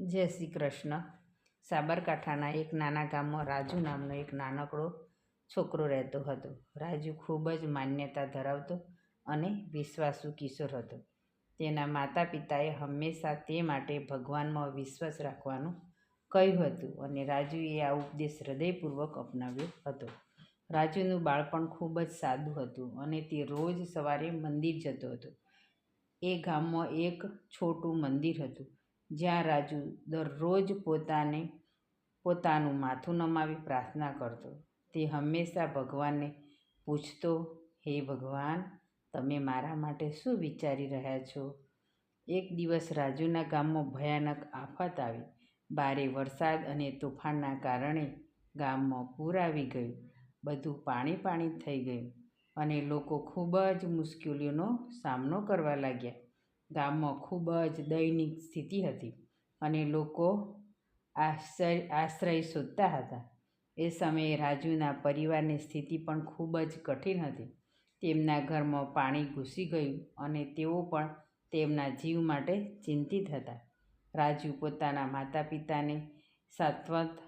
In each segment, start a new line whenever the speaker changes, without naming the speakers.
જય શ્રી કૃષ્ણ. સાબરકાંઠાના એક નાના ગામમાં રાજુ નામનો એક નાનકડો છોકરો રહેતો હતો. રાજુ ખૂબ જ માન્યતા ધરાવતો અને વિશ્વાસુ કિશોર હતો. તેના માતા પિતાએ હંમેશા તે માટે ભગવાનમાં વિશ્વાસ રાખવાનું કહ્યું હતું અને રાજુએ આ ઉપદેશ હૃદયપૂર્વક અપનાવ્યો હતો. રાજુનું બાળપણ ખૂબ જ સાદું હતું અને તે રોજ સવારે મંદિર જતો હતો. એ ગામમાં એક છોટું મંદિર હતું. જ્યાં રાજુ દરરોજ પોતાને પોતાનું માથું નમાવી પ્રાર્થના કરતો. તે હંમેશા ભગવાનને પૂછતો, હે ભગવાન, તમે મારા માટે શું વિચારી રહ્યા છો? એક દિવસ રાજુના ગામમાં ભયાનક આફત આવી. ભારે વરસાદ અને તોફાનના કારણે ગામમાં પૂર આવી ગયું. બધું પાણી પાણી થઈ ગયું અને લોકો ખૂબ જ મુશ્કેલીઓનો સામનો કરવા લાગ્યા. ગામમાં ખૂબ જ દયનીય સ્થિતિ હતી અને લોકો આશ્રય આશ્રય શોધતા હતા. એ સમયે રાજુના પરિવારની સ્થિતિ પણ ખૂબ જ કઠિન હતી. તેમના ઘરમાં પાણી ઘૂસી ગયું અને તેઓ પણ તેમના જીવ માટે ચિંતિત હતા. રાજુ પોતાના માતા પિતાને સાત્વત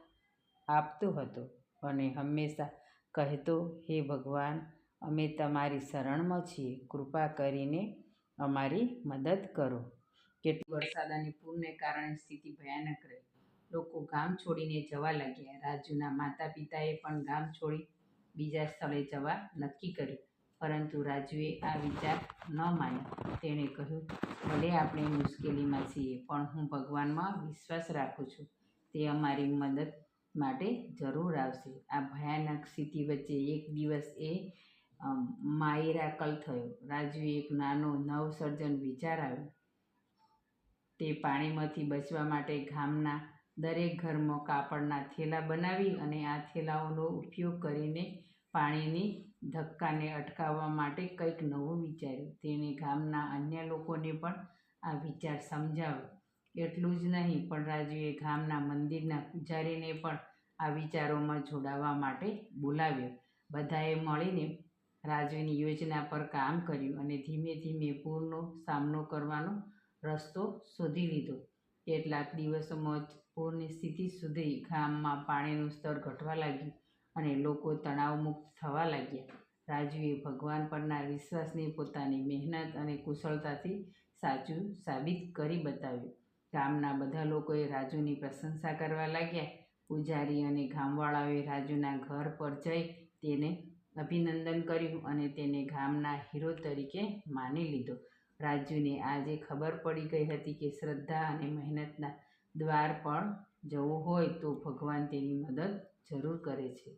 આપતો હતો અને હંમેશા કહેતો, હે ભગવાન, અમે તમારી શરણમાં છીએ. કૃપા કરીને અમારી મદદ કરો. કેટલી વરસાદ અને પૂરને કારણે સ્થિતિ ભયાનક રહી. લોકો ગામ છોડીને જવા લાગ્યા. રાજુના માતા પિતાએ પણ ગામ છોડી બીજા સ્થળે જવા નક્કી કર્યું. પરંતુ રાજુએ આ વિચાર ન માન્યો. તેણે કહ્યું ભલે આપણે મુશ્કેલીમાં છીએ પણ હું ભગવાનમાં વિશ્વાસ રાખું છું. તે અમારી મદદ માટે જરૂર આવશે. આ ભયાનક સ્થિતિ વચ્ચે એક દિવસ એ માયરાકલ થયો. રાજુએ એક નાનો નવસર્જન વિચાર આવ્યો. તે પાણીમાંથી બચવા માટે ગામના દરેક ઘરમાં કાપડના થેલા બનાવી અને આ થેલાઓનો ઉપયોગ કરીને પાણીની ધક્કાને અટકાવવા માટે કંઈક નવું વિચાર્યું. તેણે ગામના અન્ય લોકોને પણ આ વિચાર સમજાવ્યો. એટલું જ નહીં, પણ રાજુએ ગામના મંદિરના પૂજારીને પણ આ વિચારોમાં જોડાવા માટે બોલાવ્યો. બધાએ મળીને રાજુની યોજના પર કામ કર્યું અને ધીમે ધીમે પૂરનો સામનો કરવાનો રસ્તો શોધી લીધો. કેટલાક દિવસોમાં જ પૂરની સ્થિતિ સુધરી ગામમાં પાણીનું સ્તર ઘટવા લાગ્યું અને લોકો તણાવમુક્ત થવા લાગ્યા. રાજુએ ભગવાન પરના વિશ્વાસને પોતાની મહેનત અને કુશળતાથી સાચું સાબિત કરી બતાવ્યું. ગામના બધા લોકોએ રાજુની પ્રશંસા કરવા લાગ્યા. પૂજારી અને ગામવાળાઓએ રાજુના ઘર પર જઈ તેને અભિનંદન કર્યું અને તેને ગામના હીરો તરીકે માની લીધો. રાજુને આજે ખબર પડી ગઈ હતી કે શ્રદ્ધા અને મહેનતના દ્વાર પર જવું હોય તો ભગવાન તેની મદદ જરૂર કરે છે.